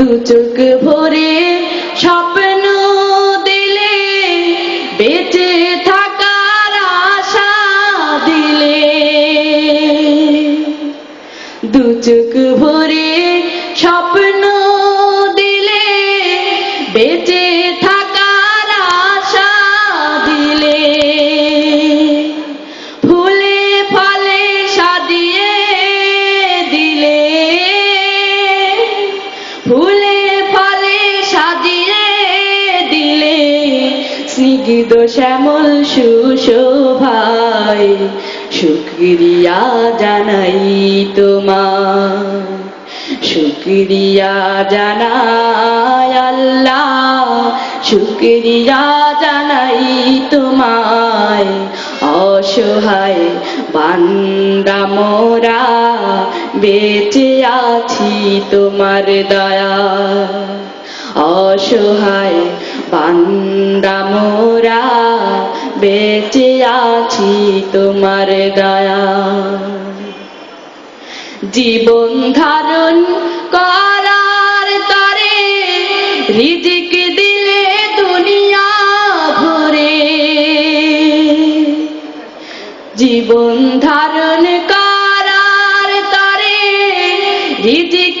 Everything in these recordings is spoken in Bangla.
দু চোখ ভরে স্বপ্ন দিলে বেঁচে থাকার আশা দিলে। দু চোখ স্নিগ্ধ শ্যামল সুশোভাই শুক্রিয়া জানাই তোমার শুক্রিয়া জানাই আল্লাহ শুক্রিয়া জানাই তোমায়। অসহায় বান্দা মোরা, বেঁচে আছি তোমার দয়া। অসহায় বান্দা মোরা বেঁচে আছি তোমার দয়া জীবন ধারণ করার তরে রিজিক দিলে দুনিয়া ভরে। জীবন ধারণ করার তরে রিজিক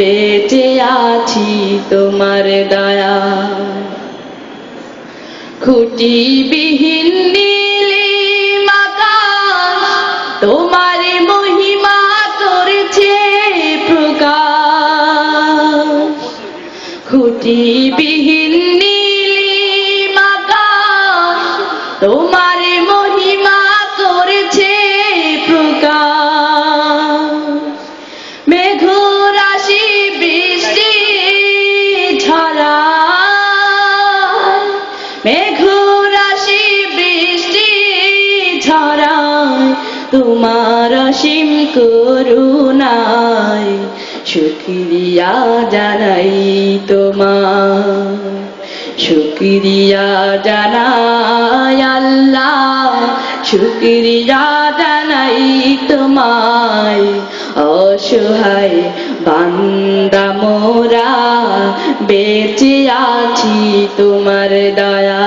বেঁচে আছি তোমার দয়া। খুঁটি বিহীন ঝরায় তোমার অসীম করুণায়, শুক্রিয়া জানাই তোমার শুক্রিয়া জানাই আল্লাহ, শুক্রিয়া জানাই তোমায়। অসহায় বান্দা মোরা, বেঁচে আছি তোমার দয়া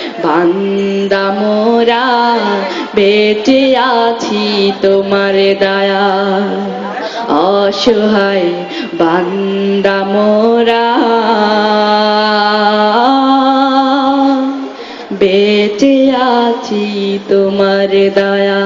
বান্দা মোরা বেঁচে আছি তোমার দয়া অসহায় বান্দা মোরা বেঁচে আছি তোমার দয়া